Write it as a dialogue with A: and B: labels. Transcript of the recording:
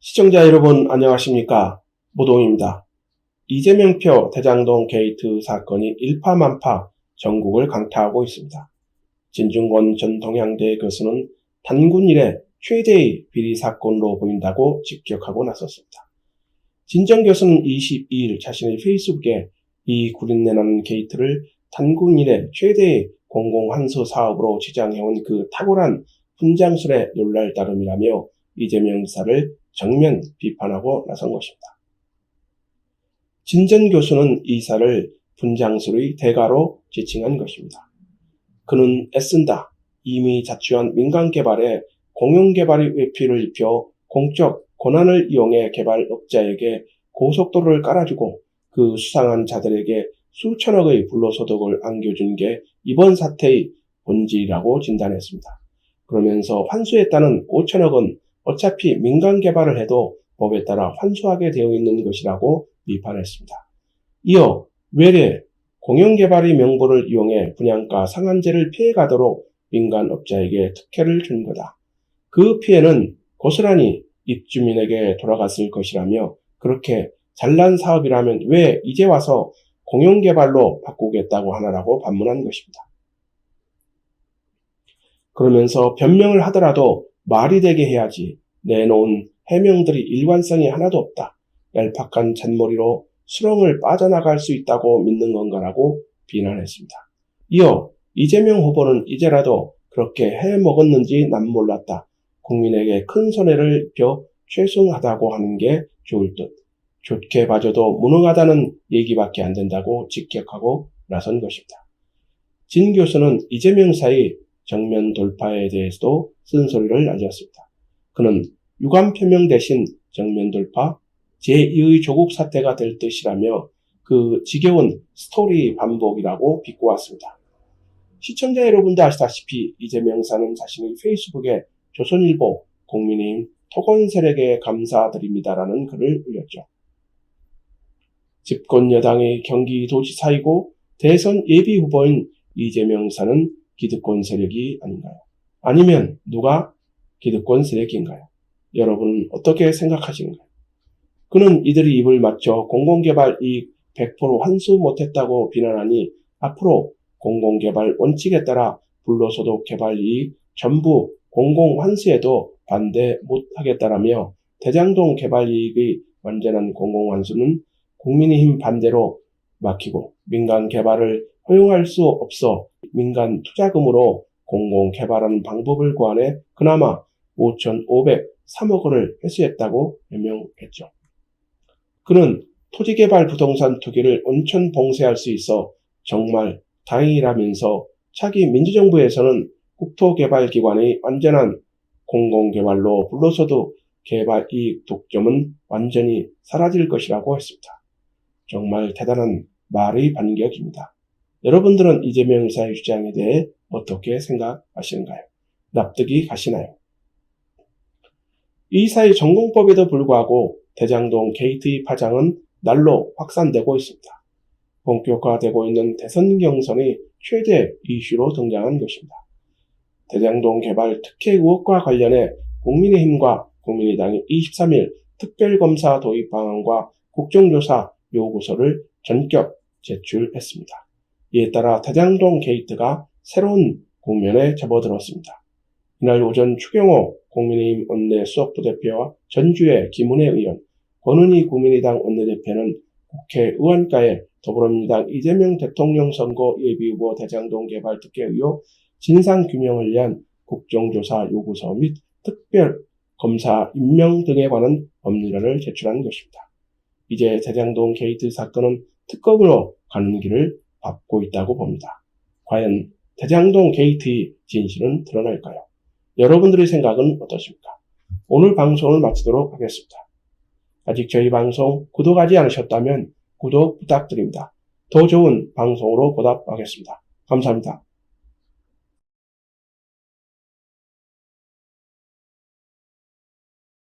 A: 시청자 여러분 안녕하십니까 모동입니다. 이재명표 대장동 게이트 사건이 일파만파 전국을 강타하고 있습니다. 진중권 전 동양대 교수는 단군 이래 최대의 비리 사건으로 보인다고 직격하고 나섰습니다. 진정 교수는 22일 자신의 페이스북에 이 구린내나는 게이트를 단군 이래 최대의 공공환수 사업으로 지장해온 그 탁월한 분장술에 놀랄 따름이라며 이재명 지사를 정면 비판하고 나선 것입니다. 진전 교수는 이사를 분장술의 대가로 지칭한 것입니다. 그는 애쓴다. 이미 자취한 민간 개발에 공용 개발의 외피를 입혀 공적 권한을 이용해 개발업자에게 고속도로를 깔아주고 그 수상한 자들에게 수천억의 불로소득을 안겨준 게 이번 사태의 본질이라고 진단했습니다. 그러면서 환수했다는 5천억은 어차피 민간 개발을 해도 법에 따라 환수하게 되어 있는 것이라고 비판했습니다. 이어 외래 공영개발의 명분을 이용해 분양가 상한제를 피해가도록 민간 업자에게 특혜를 준 거다. 그 피해는 고스란히 입주민에게 돌아갔을 것이라며 그렇게 잘난 사업이라면 왜 이제 와서 공영개발로 바꾸겠다고 하나라고 반문한 것입니다. 그러면서 변명을 하더라도 말이 되게 해야지 내놓은 해명들이 일관성이 하나도 없다. 얄팍한 잔머리로 수렁을 빠져나갈 수 있다고 믿는 건가라고 비난했습니다. 이어 이재명 후보는 이제라도 그렇게 해먹었는지 난 몰랐다. 국민에게 큰 손해를 입혀 죄송하다고 하는 게 좋을 듯. 좋게 봐줘도 무능하다는 얘기밖에 안 된다고 직격하고 나선 것입니다. 진 교수는 이재명 사이 정면 돌파에 대해서도 쓴소리를 날렸습니다. 그는 유감 표명 대신 정면 돌파, 제2의 조국 사태가 될 뜻이라며 그 지겨운 스토리 반복이라고 비꼬았습니다. 시청자 여러분도 아시다시피 이재명 사는 자신의 페이스북에 조선일보, 국민의힘, 토건 세력에 감사드립니다라는 글을 올렸죠. 집권 여당의 경기도지사이고 대선 예비 후보인 이재명 사는 기득권 세력이 아닌가요? 아니면 누가 기득권 세력인가요? 여러분은 어떻게 생각하시는가요? 그는 이들이 입을 맞춰 공공개발 이익 100% 환수 못했다고 비난하니 앞으로 공공개발 원칙에 따라 불로소득 개발 이익 전부 공공 환수에도 반대 못하겠다라며 대장동 개발 이익의 완전한 공공 환수는 국민의힘 반대로 막히고 민간 개발을 허용할 수 없어 민간 투자금으로 공공 개발하는 방법을 고안해 그나마 5,503억 원을 회수했다고 해명했죠. 그는 토지개발 부동산 투기를 온천 봉쇄할 수 있어 정말 다행이라면서 차기 민주정부에서는 국토개발기관의 완전한 공공개발로 불로소득 개발 이익 독점은 완전히 사라질 것이라고 했습니다. 정말 대단한 말의 반격입니다. 여러분들은 이재명 의사의 주장에 대해 어떻게 생각하시는가요? 납득이 가시나요? 이 사이 전공법에도 불구하고 대장동 게이트의 파장은 날로 확산되고 있습니다. 본격화되고 있는 대선 경선의 최대 이슈로 등장한 것입니다. 대장동 개발 특혜 의혹과 관련해 국민의힘과 국민의당이 23일 특별검사 도입 방안과 국정조사 요구서를 전격 제출했습니다. 이에 따라 대장동 게이트가 새로운 국면에 접어들었습니다. 이날 오전 추경호 국민의힘 원내 수석부대표와 전주의 김은혜 의원, 권은희 국민의당 원내대표는 국회의원가에 더불어민주당 이재명 대통령 선거 예비후보 대장동 개발 특혜 의혹 진상규명을 위한 국정조사 요구서 및 특별 검사 임명 등에 관한 법률안을 제출한 것입니다. 이제 대장동 게이트 사건은 특검으로 가는 길을 밟고 있다고 봅니다. 과연 대장동 게이트의 진실은 드러날까요? 여러분들의 생각은 어떠십니까? 오늘 방송을 마치도록 하겠습니다. 아직 저희 방송 구독하지 않으셨다면 구독 부탁드립니다. 더 좋은 방송으로 보답하겠습니다. 감사합니다.